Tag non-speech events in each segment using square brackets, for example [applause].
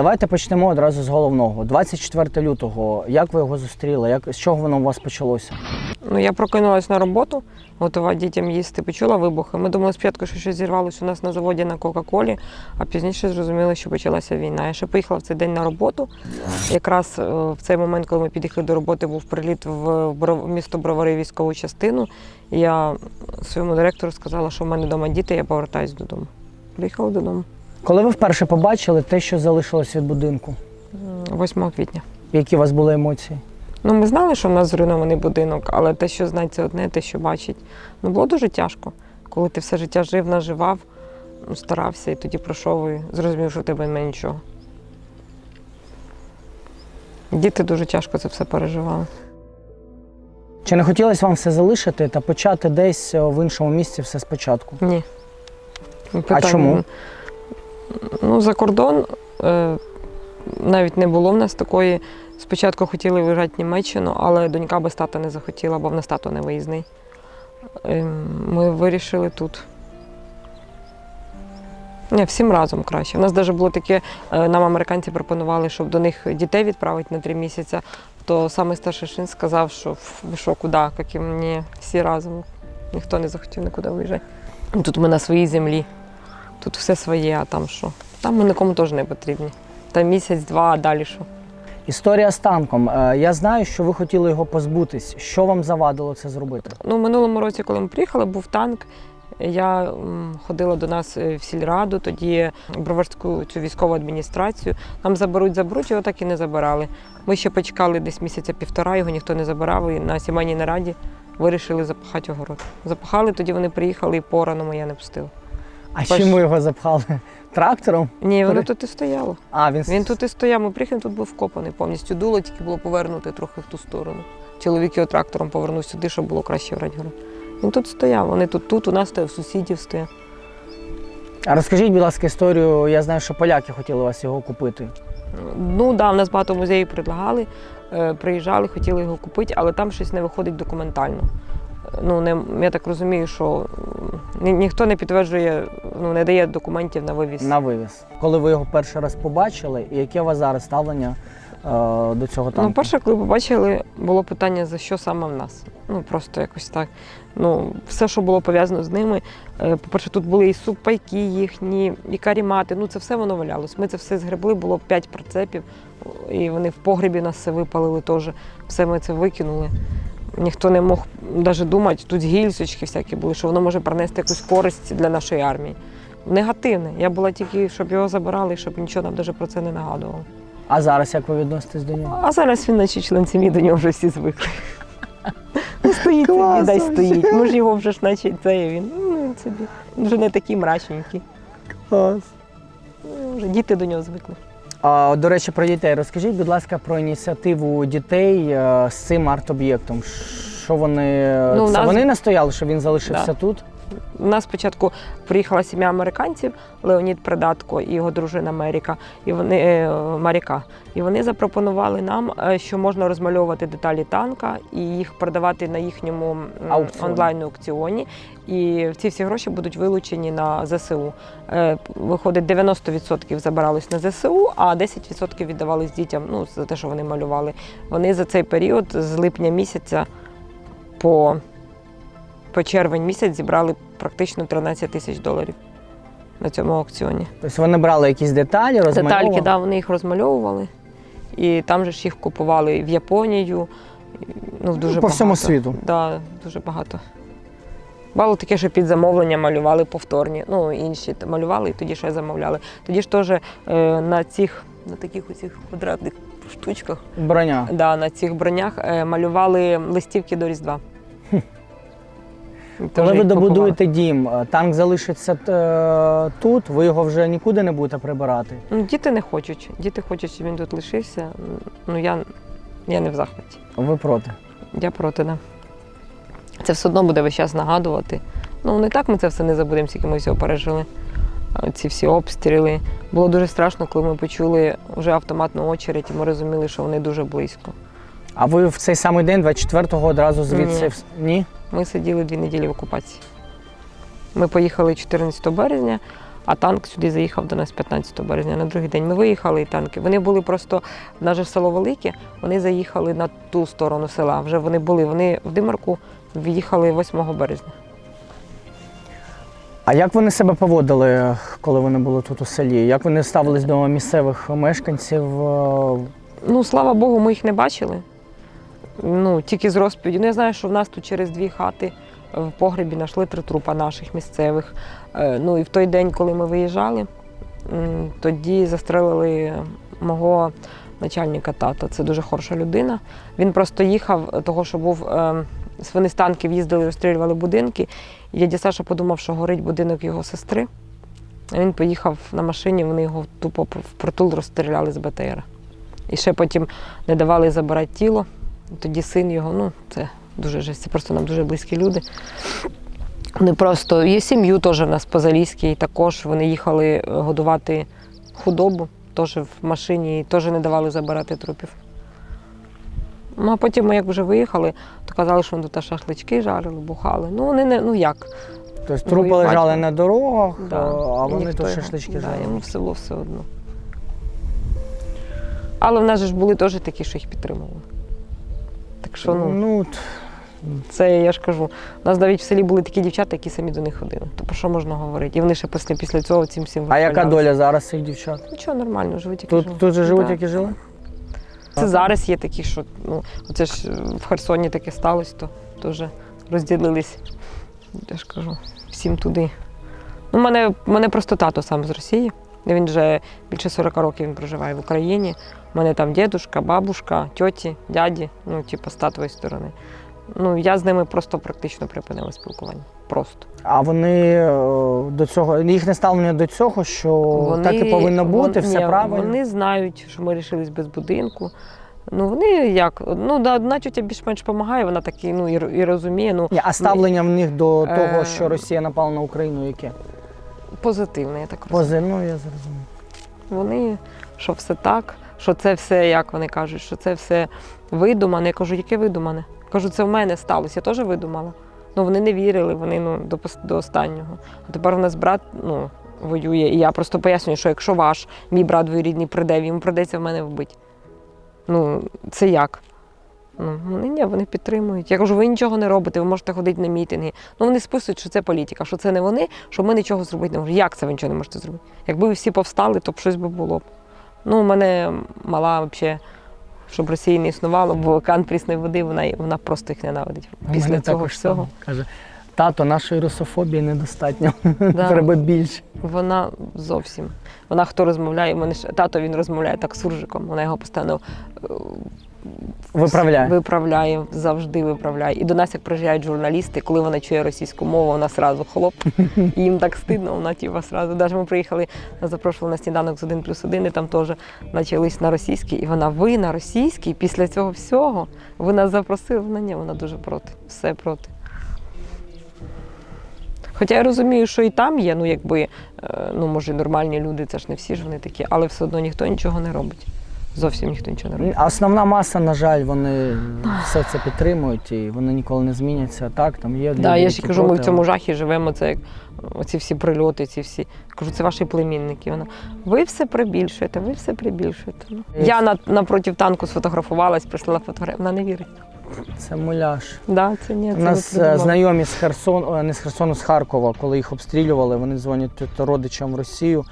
Давайте почнемо одразу з головного. 24 лютого. Як ви його зустріли? Як з чого воно у вас почалося? Ну, я прокинулась на роботу, готова дітям їсти, почула вибухи. Ми думали спочатку, що щось зірвалося у нас на заводі на Кока-Колі, а пізніше зрозуміли, що почалася війна. Я ще поїхала в цей день на роботу. Якраз е, в цей момент, коли ми під'їхали до роботи, був приліт в місто Бровари військову частину. Я своєму директору сказала, що в мене вдома діти, я повертаюсь додому. Приїхала додому Коли ви вперше побачили те, що залишилось від будинку? 8 квітня. Які у вас були емоції? Ну, ми знали, що в нас зруйнований будинок, але те, що знать, це одне, те, що бачить. Ну, було дуже тяжко. Коли ти все життя жив, наживав, ну, старався і тоді пройшов і зрозумів, що в тебе немає нічого. Діти дуже тяжко це все переживали. Чи не хотілося вам все залишити та почати десь е, в іншому місці все спочатку? Ні. чому? Ну, за кордон е, навіть не було в нас такої. Спочатку хотіли виїжджати в Німеччину, але донька без тата не захотіла, бо в нас тато не виїзний. Ем, Ми вирішили тут. Ні, всім разом краще. У нас навіть було таке, е, нам американці пропонували, щоб до них дітей відправити на три місяці. То самий старший син сказав, що «Ф, ви що, куди? Як і мені всі разом. Ніхто не захотів нікуди виїжджати. Тут ми на своїй землі. Тут все своє, а там що? Там ми нікому теж не потрібні. Там місяць-два, а далі що? Історія з танком. Е, Я знаю, що ви хотіли його позбутись. Що вам завадило це зробити? Ну, минулому році, коли ми приїхали, був танк. Я ходила до нас е, в сільраду, тоді Броварську цю військову адміністрацію. Нам заберуть, заберуть, його так і не забирали. Ми ще почекали десь місяця півтора, його ніхто не забирав. І на сімейній нараді вирішили запахати огород. Запахали, тоді вони приїхали і порану я не пустила. А Бач- чим ви його запхали? [laughs] Трактором? Ні, воно При- тут і стояло. А, він, Він тут і стояв, ми приїхали, тут був вкопаний повністю. Дуло тільки було повернути трохи в ту сторону. Чоловік його трактором повернув сюди, щоб було краще врати город. Він тут стояв, вони тут, тут у нас стояв, сусідів стояв. А розкажіть, будь ласка, історію. Я знаю, що поляки хотіли у вас його купити. Ну так, да, в нас багато музеїв предлагали, е, приїжджали, хотіли його купити, але там щось не виходить документально. Ну, не, я так розумію, що ні, ніхто не підтверджує, ну, не дає документів на вивіз. На вивіз. Коли ви його перший раз побачили, і яке у вас зараз ставлення е, до цього танку? Ну, перше, коли побачили, було питання, за що саме в нас. Ну, просто якось так. Ну, все, що було пов'язано з ними. е, По-перше, тут були і супайки їхні, і карімати. Ну, це все воно валялось. Ми це все згребли, було 5 прицепів, і вони в погребі нас все випалили теж. Все ми це викинули. Ніхто не мог навіть думати, тут гільзочки всякі були, що воно може принести якусь користь для нашої армії. Негативне. Я була тільки, щоб його забирали, щоб нічого нам навіть про це не нагадувало. А зараз як ви відноситесь до нього? А зараз він наче член сім'ї, до нього вже всі звикли. [laughs] Ну, стоїть собі, дай стоїть. Ми ж його вже ж наче це він. Ну, він собі. Вже не такий мрачненький. Клас. Ну, Вже діти до нього звикли. А, до речі, про дітей. Розкажіть, будь ласка, про ініціативу дітей е, з цим арт-об'єктом. Що вони. Ну, це нас- вони настояли, що він залишився Да. тут? У нас спочатку приїхала сім'я американців, Леонід Предатко і його дружина Меріка, і вони е, Маріка. І вони запропонували нам, е, що можна розмальовувати деталі танка і їх продавати на їхньому м, онлайн-аукціоні. І ці всі гроші будуть вилучені на ЗСУ. Е, Виходить, 90% забиралось на ЗСУ, а 10% віддавались дітям ну, за те, що вони малювали. Вони за цей період з липня місяця по по червень місяць зібрали практично 13 тисяч доларів на цьому аукціоні. Тобто вони брали якісь деталі, розмальовували? Детальки, да, вони їх розмальовували, і там же ж їх купували в Японію. Ну, дуже по багато. всьому світу. Да, дуже багато. Було таке, що під замовлення малювали повторні. Ну, інші малювали і тоді ще замовляли. Тоді ж теж е, на цих, на таких оцих квадратних штучках, Броня. да, на цих бронях е, малювали листівки до Різдва. Коли ви добудуєте дім, е, танк залишиться е, тут, ви його вже нікуди не будете прибирати. Ну, діти не хочуть. Діти хочуть, щоб він тут лишився. Ну, я, я не в захваті. Ви проти. Я проти, да. Це все одно буде весь час нагадувати. Ну, не так ми це все не забудемо, скільки ми всього пережили. Ці всі обстріли. Було дуже страшно, коли ми почули вже автоматну очередь, і ми розуміли, що вони дуже близько. А ви в цей самий день, 24-го, одразу звідси. Ні. Ні? Ми сиділи дві неділі в окупації. Ми поїхали 14 березня, А танк сюди заїхав до нас 15 березня. На другий день ми виїхали, і танки. Вони були просто, же село велике, вони заїхали на ту сторону села. Вже вони були. Вони в Димарку в'їхали 8 березня. А як вони себе поводили, коли вони були тут у селі? Як вони ставились до місцевих мешканців? Ну, слава Богу, ми їх не бачили. Ну, тільки з розповіді. Ну, я знаю, що в нас тут через дві хати в погребі знайшли три трупа наших місцевих. Е, Ну і в той день, коли ми виїжджали, тоді застрелили мого начальника тата. Це дуже хороша людина. Він просто їхав, того, що був. е, з танків їздили, розстрілювали будинки. І дядя Саша подумав, що горить будинок його сестри. Він поїхав на машині, вони його тупо в притул розстріляли з БТРа. І ще потім не давали забирати тіло. Тоді син його, ну це дуже жесть, це просто нам дуже близькі люди. Вони просто є сім'ю теж в нас по Залізькій, також вони їхали е, годувати худобу, теж в машині, теж не давали забирати трупів. Ну, а потім ми як вже виїхали, то казали, що вони тут шашлички жарили, бухали. Ну, вони не, ну як? Тобто трупи Воювати. лежали на дорогах, Да. е, а І вони ніхто тут його- шашлички да, жарили. йому все було все одно. Але в нас же ж були теж такі, що їх підтримували. Так що, ну, Ну, це я ж кажу. У нас навіть в селі були такі дівчата, які самі до них ходили. То про що можна говорити? І вони ще після, після цього цим всім а яка доля зараз цих дівчат? Нічого нормально, живуть як і Тут, живуть. тут же живуть, Да. як і жили? Це зараз є такі, що ну, оце ж е, в Херсоні таке сталося, то теж розділились. Я ж кажу, всім туди. Ну, мене, мене просто тато сам з Росії. Він вже більше 40 років він проживає в Україні. У мене там дідушка, бабушка, тьоті, дяді, ну, типу, з татової сторони. Ну, я з ними просто практично припинила спілкування. Просто. А вони е, до цього, їхнє ставлення до цього, що так і повинно бути, вон- все ні, правильно. Вони знають, що ми рішились без будинку. Ну, вони як, ну, да, одна тітя більш-менш допомагає, вона так і, ну, і, і розуміє, ну, Ні, а ставлення в них до Е, того, що Росія напала на Україну, яке? Позитивне, я так розумію. Пози, ну я зрозумів. Вони, що все так, що це все, як вони кажуть, що це все видумане. Я кажу, яке видумане? Кажу, це в мене сталося, я теж видумала. Ну, вони не вірили, вони ну, до, пос- до останнього. А тепер у нас брат ну, воює, і я просто пояснюю, що якщо ваш, мій брат двоюрідний прийде, йому прийдеться в мене вбити. Ну, це як? Ну, вони ні, вони підтримують. Я кажу, ви нічого не робите, ви можете ходити на мітинги. Ну вони списують, що це політика, що це не вони, що ми нічого зробити не можемо. Як це ви нічого не можете зробити? Якби ви всі повстали, то б щось би було б. Ну, у мене мала взагалі, щоб Росії не існувало, бо кан прісної води, вона, вона просто їх ненавидить. Після мене цього також всього. Каже, тато, нашої русофобії недостатньо. [laughs] Да. Треба більше. Вона зовсім. Вона хто розмовляє, мене ж тато він розмовляє так суржиком. Вона його постійно Виправляє. Виправляє, завжди виправляє. І до нас, як приїжджають журналісти, коли вона чує російську мову, вона сразу хлоп. [laughs] І їм так стидно, вона типа сразу. Навіть ми приїхали, запрошували на сніданок з 1 плюс 1, і там теж почались на російській. І вона, ви на російській, після цього всього, ви нас запросили. Вона ні, вона дуже проти. Все проти. Хоча я розумію, що і там є, ну якби, е, ну може, нормальні люди, це ж не всі ж вони такі, але все одно ніхто нічого не робить. Зовсім ніхто нічого не робить. А Основна маса, на жаль, вони все це підтримують і вони ніколи не зміняться. Так, там є люди, Да, я ж кажу, кажу, ми в цьому жахі живемо. Це як оці всі прильоти, ці всі. Кажу, це ваші племінники. Вона ви все прибільшуєте, ви все прибільшуєте. Я на, напроти танку сфотографувалась, прислала фотографію. Вона не вірить. Це муляж. Да, це ні, У нас ви е, знайомі з Херсону, е, не з Херсону, з Харкова, коли їх обстрілювали, вони дзвонять тут родичам в Росію,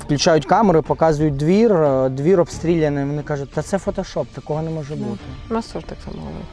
включають камери, показують двір, е, двір обстріляний. Вони кажуть, та це фотошоп, такого не може бути. У нас теж так само говорить.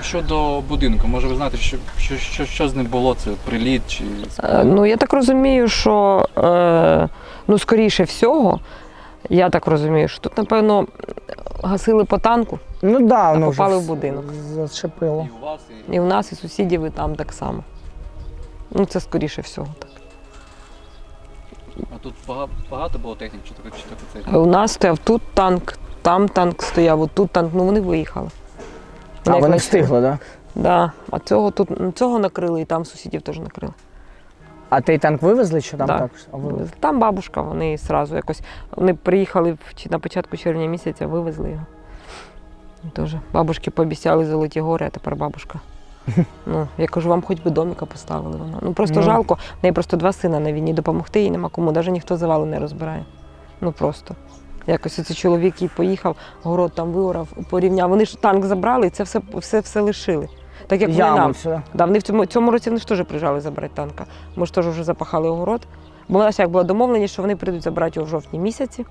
Щодо будинку, може ви знаєте, що, що, що, що з ним було? Це приліт чи Е, Ну, я так розумію, що е, ну, скоріше всього, я так розумію, що тут, напевно, гасили по танку, Ну да, А воно попали вже в будинок. Зачепило. і у вас, і і у нас, і сусідів, і там так само. Ну, це скоріше всього так. а тут багато, багато було техніки, чи таке, чи таке це? У нас стояв тут танк, там танк стояв, тут танк, ну вони виїхали. А як вони почали. встигли, так? Да? Да. А цього тут цього накрили, і там сусідів теж накрили. А той танк вивезли чи там Да. також? А вивезли. Там бабушка, вони одразу якось. Вони приїхали в- на початку червня місяця, вивезли його. Теж. Бабушки пообіцяли золоті гори, а тепер бабушка [laughs] Ну, я кажу, вам хоч би доміка поставили вона. Ну просто Ну. жалко. В неї просто два сина на війні, допомогти їй нема кому, навіть ніхто завали не розбирає. Ну просто. Якось цей чоловік який поїхав, город там виорав, порівняв. Вони ж танк забрали і це все, все, все лишили. Так як вони нам. сюди. Да, вони в цьому, цьому році вони ж теж приїжджали забрати танка. Ми ж теж вже запахали огород. Бо у нас як було домовлення, що вони прийдуть забрати його в жовтні місяці.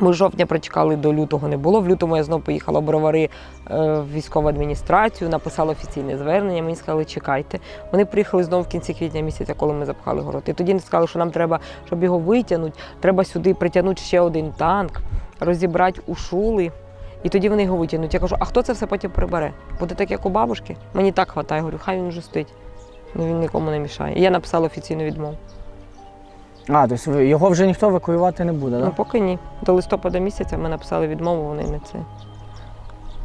Ми з жовтня прочекали до лютого не було. В лютому я знову поїхала в бровари е, в військову адміністрацію, написала офіційне звернення. Мені сказали, чекайте. Вони приїхали знову в кінці квітня місяця, коли ми запахали город. І тоді вони сказали, що нам треба, щоб його витягнути, треба сюди притягнути ще один танк, розібрати ушули. І тоді вони його витягнуть. Я кажу, а хто це все потім прибере? Буде так, як у бабушки? Мені так хватає. Говорю, хай він вже стоїть. Ну він нікому не мішає. І я написала офіційну відмову. А, тобто його вже ніхто евакуювати не буде, так? Ну поки ні. До листопада місяця ми написали відмову, вони не це.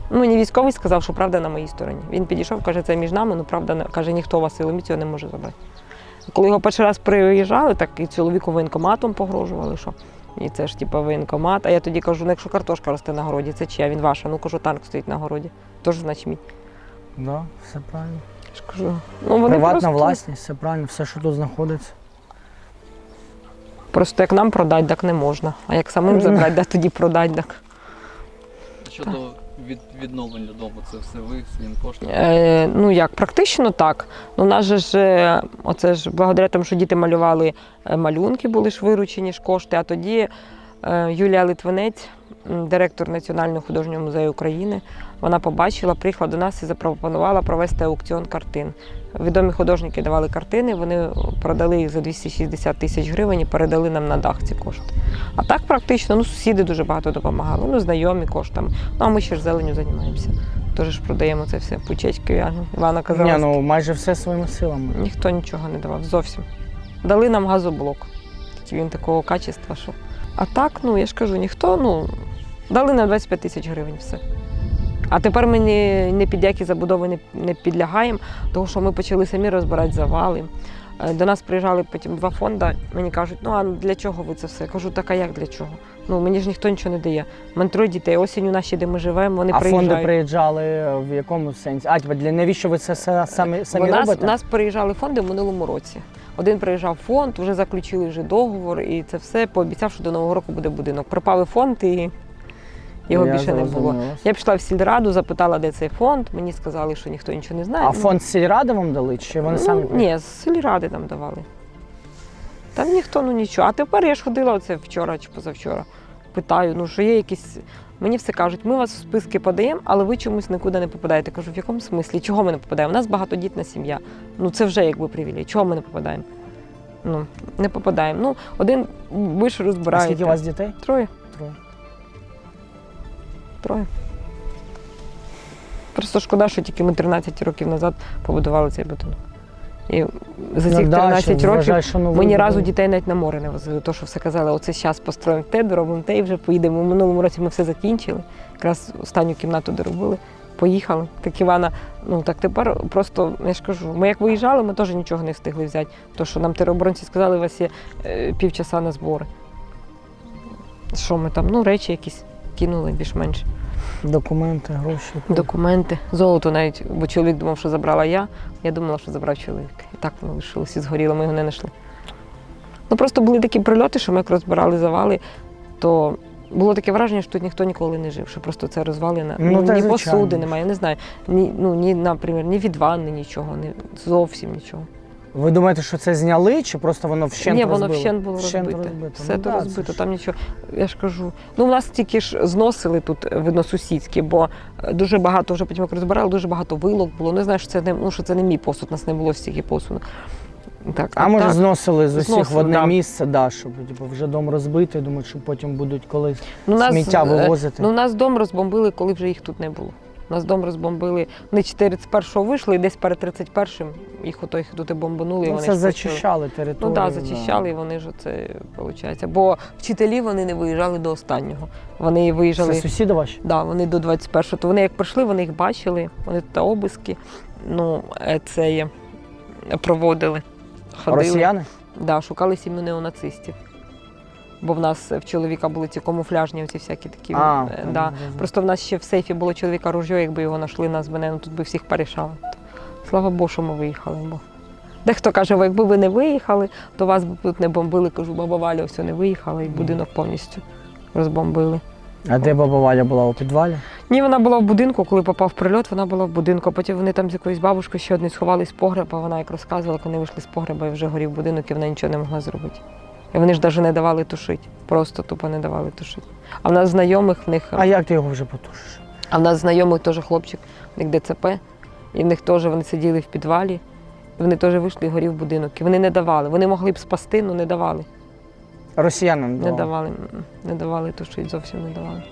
Ну, мені військовий сказав, що правда на моїй стороні. Він підійшов, каже, це між нами, ну правда, не- каже, ніхто вас силами цього не може забрати. Коли його перший раз приїжджали, так і чоловіку воєнкоматом погрожували, що і це ж типу воєнкомат. А я тоді кажу, ну якщо картошка росте на городі, це чия? Він ваша. Ну кажу, танк стоїть на городі. Тож значить мій. Да, все правильно. Я ж кажу, ну вони Приватна просто, власність, все правильно, все, що тут знаходиться. просто як нам продати, так не можна. А як самим забрати, да тоді продати, так. Щодо від, відновлення дому, це все ви своїм. Е, ну як, практично так. Ну, у нас же ж, е, оце ж благодаря тому, що діти малювали е, малюнки, були ж виручені ж кошти. А тоді е, Юлія Литвинець, директор Національного художнього музею України, вона побачила, приїхала до нас і запропонувала провести аукціон картин. Відомі художники давали картини, вони продали їх за 260 тисяч гривень і передали нам на дах ці кошти. А так практично, ну, сусіди дуже багато допомагали, ну, знайомі коштами. Ну, а ми ще ж зеленю займаємося. Теж ж продаємо це все. Пучечки. Івана казала, Ні, ну майже все своїми силами. ніхто нічого не давав зовсім. Дали нам газоблок. Він такого качества, що. А так, ну я ж кажу, ніхто, ну, дали нам 25 тисяч гривень все. А тепер ми ні, ні під які забудови не, не підлягаємо, тому що ми почали самі розбирати завали. Е, До нас приїжджали потім два фонди, мені кажуть, ну а для чого ви це все? Я кажу, так а як для чого? Ну мені ж ніхто нічого не дає. У троє дітей, осінь у нашій, де ми живемо, вони а приїжджають. фонди приїжджали в якому сенсі? А, для навіщо ви це самі, самі Бо нас, робите? нас приїжджали фонди в минулому році. Один приїжджав фонд, вже заключили вже договор, і це все пообіцяв, що до нового року буде будинок. Пропав і фонд, і його Я більше не було. Я пішла в сільраду, запитала, де цей фонд. Мені сказали, що ніхто нічого не знає. А фонд сільради вам дали, чи вони ну, самі? Ні, з сільради нам давали. Там ніхто ну нічого. А тепер я ж ходила оце вчора чи позавчора. Питаю, ну що є якісь. Мені все кажуть, ми вас в списки подаємо, але ви чомусь нікуди не попадаєте. Кажу, в якому смислі? Чого ми не попадаємо? У нас багатодітна сім'я. Ну це вже якби привілей. Чого ми не попадаємо? Ну, не попадаємо. Ну, один ви ж розбираєте. скільки у вас дітей? Троє. Троє. Троє. Просто шкода, що тільки ми 13 років назад побудували цей будинок. І за цих Ну, 13 років вважаю, що ми ні разу дітей навіть на море не возили. То, що все казали, оце зараз построїмо те, доробимо те і вже поїдемо. У минулому році ми все закінчили. Якраз останню кімнату доробили, поїхали. Так Івана, ну так тепер просто я ж кажу, ми як виїжджали, ми теж нічого не встигли взяти. То, що нам тероборонці сказали, у вас є е, півчаса на збори. Що ми там? Ну, речі якісь кинули більш-менш. Документи, гроші. Документи, золото навіть, бо чоловік думав, що забрала я. Я думала, що забрав чоловік. І так воно лишилось і згоріло, ми його не знайшли. Ну просто були такі прильоти, що ми як розбирали завали, то було таке враження, що тут ніхто ніколи не жив, що просто це розвалина. Ну, та ні посуди немає, я не знаю. Ні, ну, ні, наприклад, ні від ванни нічого, ні, зовсім нічого. Ви думаєте, що це зняли, чи просто воно вщент Ні, воно розбили? вщент було Вщент розбите. розбито. Все Ну то да, це розбито, ж- там нічого. Я ж кажу. Ну, у нас тільки ж зносили тут е, видно сусідські, бо е, дуже багато вже потім як розбирали, дуже багато вилок було. Не знаю, що це не ну, що це не мій посуд, у нас не було стільки посуду. Так, А може так. зносили з усіх в одне да. місце, да, щоб типу, вже дом розбитий, думають, що потім будуть колись ну, нас, сміття е, вивозити. Ну, у нас дом розбомбили, коли вже їх тут не було. У нас дом розбомбили. Вони 41-го вийшли, і десь перед 31-м їх ото їх тут бомбанули. і Ну, вони це ж зачищали територію. Ну так, да. зачищали, і вони ж це виходить. Бо вчителі вони не виїжджали до останнього. Вони виїжджали. Це сусіди ваші? Да, вони до 21-го. То вони як прийшли, вони їх бачили, вони тут обиски. Ну, е, це є, проводили. Ходили. Росіяни? Да, шукали сім'ю неонацистів. Бо в нас в чоловіка були ці камуфляжні, оці всякі такі. А, е, ну, да. розумію. Просто в нас ще в сейфі було чоловіка ружьо, якби його знайшли, нас би, наверно, тут би всіх порішали. Слава Богу, що ми виїхали. Бо. Дехто каже, «Ви якби ви не виїхали, то вас б тут не бомбили. Кажу, баба Валя все не виїхала, і будинок повністю розбомбили. А де баба Валя була у підвалі? Ні, вона була в будинку, коли попав прильот, вона була в будинку. Потім вони там з якоюсь бабушкою ще одні сховались з погреба. Вона як розказувала, коли вони вийшли з погреба і вже горів будинок, і вона нічого не могла зробити. І вони ж навіть не давали тушити. Просто тупо не давали тушити. А в нас знайомих в них, А як ти його вже потушиш? а в нас знайомих теж хлопчик, в них ДЦП, і в них теж вони сиділи в підвалі, і вони теж вийшли і горів будинок. І вони не давали. Вони могли б спасти, але не давали. Росіянам Не давали. давали, м, не давали тушити, зовсім не давали.